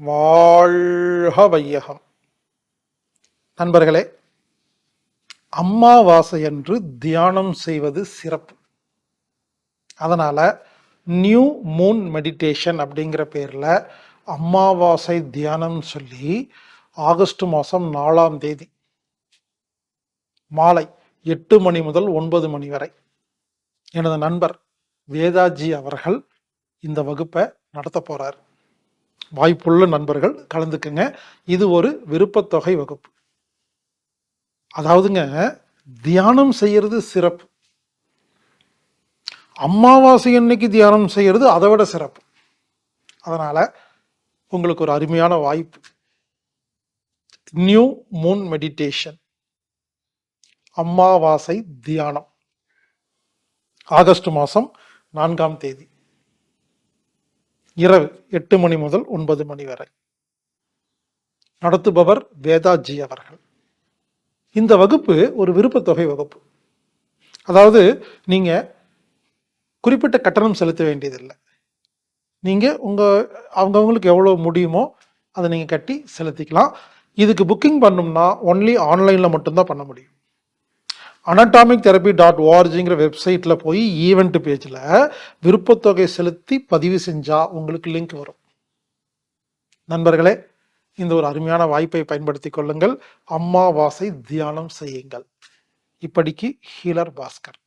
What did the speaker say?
வாழ்க வையகம். நண்பர்களே அம்மாவாசை என்று தியானம் செய்வது சிறப்பு. அதனால் நியூ மூன் மெடிடேஷன் அப்படிங்கிற பேரில் அம்மாவாசை தியானம் சொல்லி ஆகஸ்ட் மாதம் நாலாம் தேதி மாலை எட்டு மணி முதல் ஒன்பது மணி வரை. எனது நண்பர் வேதாஜி அவர்கள் இந்த வகுப்பை நடத்த போகிறார் வாய்ப்புள்ள நண்பர்கள் கலந்துக்குங்க. இது ஒரு விருப்பத்தொகை வகுப்பு. அதாவதுங்க தியானம் செய்யறது சிறப்பு. அமாவாசை அன்னைக்கு தியானம் செய்யறது அதை விட சிறப்பு. அதனால உங்களுக்கு ஒரு அருமையான வாய்ப்பு. நியூ மூன் மெடிடேஷன் அமாவாசை தியானம். ஆகஸ்ட் மாதம் நான்காம் தேதி. இரவு எட்டு மணி முதல் ஒன்பது மணி வரை. நடத்துபவர் வேதாஜி அவர்கள். இந்த வகுப்பு ஒரு விருப்பத்தொகை வகுப்பு. அதாவது நீங்கள் குறிப்பிட்ட கட்டணம் செலுத்த வேண்டியதில்லை. நீங்கள் உங்கள் அவங்கவுங்களுக்கு எவ்வளோ முடியுமோ அதை நீங்கள் கட்டி செலுத்திக்கலாம். இதுக்கு புக்கிங் பண்ணோம்னா ஒன்லி ஆன்லைனில் மட்டும்தான் பண்ண முடியும். அனட்டாமிக் தெரப்பி டாட் ஓஆர்ஜிங்கிற வெப்சைட்டில் போய் ஈவெண்ட் பேஜில் விருப்பத்தொகை செலுத்தி பதிவு செஞ்சால் உங்களுக்கு லிங்க் வரும். நண்பர்களே இந்த ஒரு அருமையான வாய்ப்பை பயன்படுத்தி கொள்ளுங்கள். அம்மாவாசை தியானம் செய்யுங்கள். இப்படிக்கு ஹீலர் பாஸ்கர்.